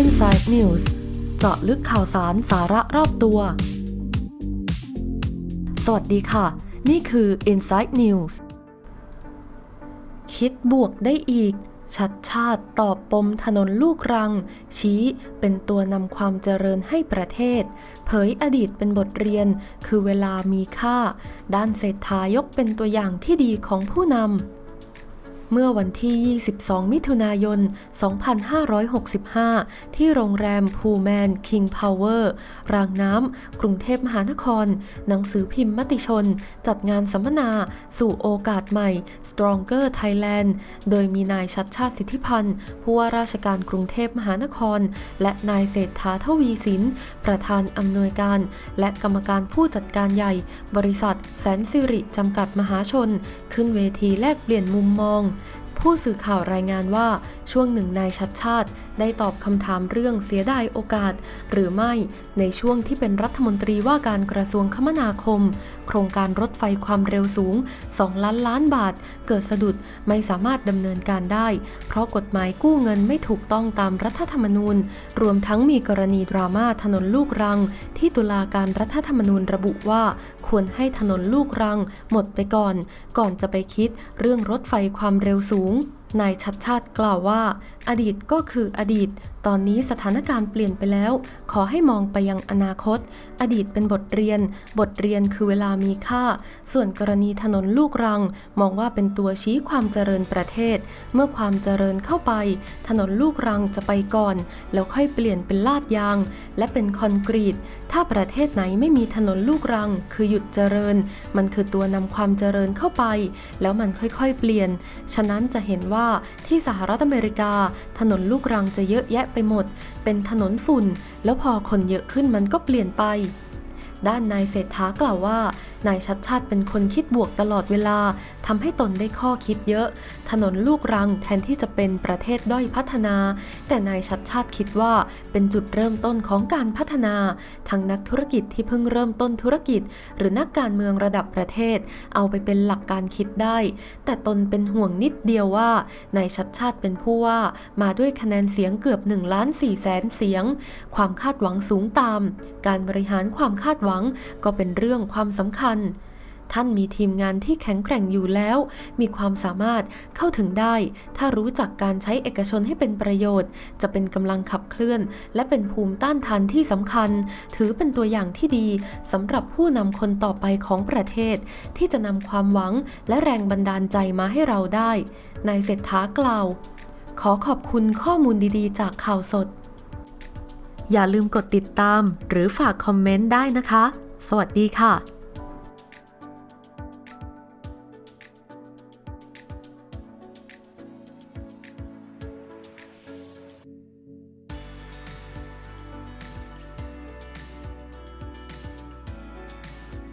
Inside News เจาะลึกข่าวสารสาระรอบตัว สวัสดีค่ะ นี่คือ Inside News คิดบวกได้อีก ชัดชาติตอบปมถนนลูกรัง ชี้เป็นตัวนำความเจริญให้ประเทศ เผยอดีตเป็นบทเรียน คือเวลามีค่า ด้านเศรษฐายกเป็นตัวอย่างที่ดีของผู้นำ เมื่อวันที่ 22 มิถุนายน 2565 ที่โรงแรมพูแมนคิงพาวเวอร์รางน้ำ กรุงเทพมหานคร หนังสือพิมพ์มติชน จัดงานสัมมนาสู่โอกาสใหม่ Stronger Thailand โดยมีนายชัดชาติสิทธิพันธ์ ผู้ว่าราชการกรุงเทพมหานคร และนายเศรษฐาทวีสิน ประธานอำนวยการ และกรรมการผู้จัดการใหญ่ บริษัท แสนสิริจำกัดมหาชน ขึ้นเวทีแลกเปลี่ยนมุมมอง ผู้สื่อข่าวรายงานว่าช่วงหนึ่งนายชัดชาติ ได้ตอบคำถามเรื่องเสียดายโอกาส หรือไม่ในช่วงที่เป็นรัฐมนตรีว่าการกระทรวงคมนาคม ครงการรถไฟความเร็วสูง 2 ล้านล้านบาท เกิดสะดุดไม่สามารถดำเนินการได้ เพราะกฎหมายกู้เงินไม่ถูกต้องตามรัฐธรรมนูญ รวมทั้งมีกรณีดราม่าถนนลูกรัง ที่ตุลาการรัฐธรรมนูญระบุว่า ควรให้ถนนลูกรัง หมดไปก่อน ก่อนจะไปคิดเรื่องรถไฟความเร็วสูง นายชัดชาติกล่าวว่า อดีตก็คืออดีต ตอนนี้สถานการณ์เปลี่ยนไปแล้ว ขอให้มองไปยังอนาคต อดีตเป็นบทเรียน บทเรียนคือเวลามีค่า ส่วนกรณีถนนลูกรัง มองว่าเป็นตัวชี้ความเจริญประเทศ เมื่อความเจริญเข้าไป ถนนลูกรังจะไปก่อน แล้วค่อยเปลี่ยนเป็นลาดยาง และเป็นคอนกรีต ถ้าประเทศไหนไม่มีถนนลูกรัง คือหยุดเจริญ มันคือตัวนำความเจริญเข้าไป แล้วมันค่อยๆ เปลี่ยน ฉะนั้นจะเห็นว่าที่สหรัฐอเมริกา ถนนลูกรังจะเยอะแยะไปหมด เป็นถนนฝุ่น แล้วพอคนเยอะขึ้นมันก็เปลี่ยนไป ด้านนายเศรษฐากล่าวว่า นายชัดชาติเป็นคนคิดบวกตลอดเวลาทำให้ตนได้ข้อคิดเยอะ ถนนลูกรังแทนที่จะเป็นประเทศด้อยพัฒนา แต่นายชัดชาติคิดว่าเป็นจุดเริ่มต้นของการพัฒนา ทั้งนักธุรกิจที่เพิ่งเริ่มต้นธุรกิจ หรือนักการเมืองระดับประเทศ เอาไปเป็นหลักการคิดได้ แต่ตนเป็นห่วงนิดเดียวว่านายชัดชาติเป็นผู้ว่า มาด้วยคะแนนเสียงเกือบ1ล้าน4แสนเสียง ความคาดหวังสูงตาม การบริหารความคาดหวังก็เป็นเรื่องความสำคัญท่านมีทีมงานที่แข็งแกร่งอยู่แล้ว มีความสามารถเข้าถึงได้ ถ้ารู้จักการใช้เอกชนให้เป็นประโยชน์ จะเป็นกำลังขับเคลื่อน และเป็นภูมิต้านทานที่สำคัญ ถือเป็นตัวอย่างที่ดีสำหรับผู้นำคนต่อไปของประเทศ ที่จะนำความหวังและแรงบันดาลใจมาให้เราได้ นายเศรษฐากล่าว ขอขอบคุณข้อมูลดีๆ จากข่าวสดอย่าลืมกดติดตามหรือฝากคอมเมนต์ได้นะคะ สวัสดีค่ะ